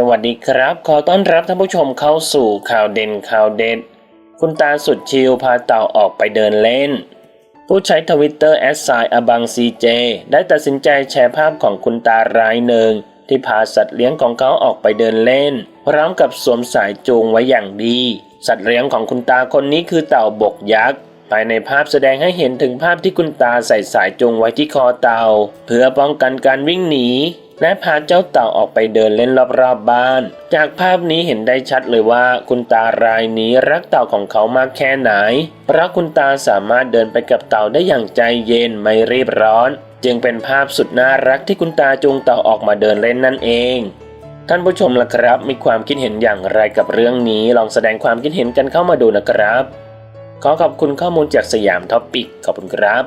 สวัสดีครับ ขอต้อนรับท่านผู้ชมเข้าสู่ข่าวเด่นข่าวเด็ด คุณตาสุดชิลพาเต่าออกไปเดินเล่น ผู้ใช้ทวิตเตอร์แอดไซอบังซีเจได้ตัดสินใจแชร์ภาพของคุณตารายหนึ่ง ที่พาสัตว์เลี้ยงของเขาออกไปเดินเล่น พร้อมกับสวมสายจูงไว้อย่างดี สัตว์เลี้ยงของคุณตาคนนี้คือเต่าบกยักษ์ภายในภาพแสดงให้เห็นถึงภาพที่คุณตาใส่สายจูงไว้ที่คอเต่า เพื่อป้องกันการวิ่งหนี และพาเจ้าเต่าออกไปเดินเล่นรอบๆบบ้าน จากภาพนี้เห็นได้ชัดเลยว่าคุณตารายนี้รักเต่าของเขามากแค่ไหน เพราะคุณตาสามารถเดินไปกับเต่าได้อย่างใจเย็นไม่รีบร้อน จึงเป็นภาพสุดน่ารักที่คุณตาจูงเต่าออกมาเดินเล่นนั่นเองท่านผู้ชมล่ะครับ มีความคิดเห็นอย่างไรกับเรื่องนี้ ลองแสดงความคิดเห็นกันเข้ามาดูนะครับ ขอขอบคุณข้อมูลจากสยามท็อปปิกขอบคุณครับ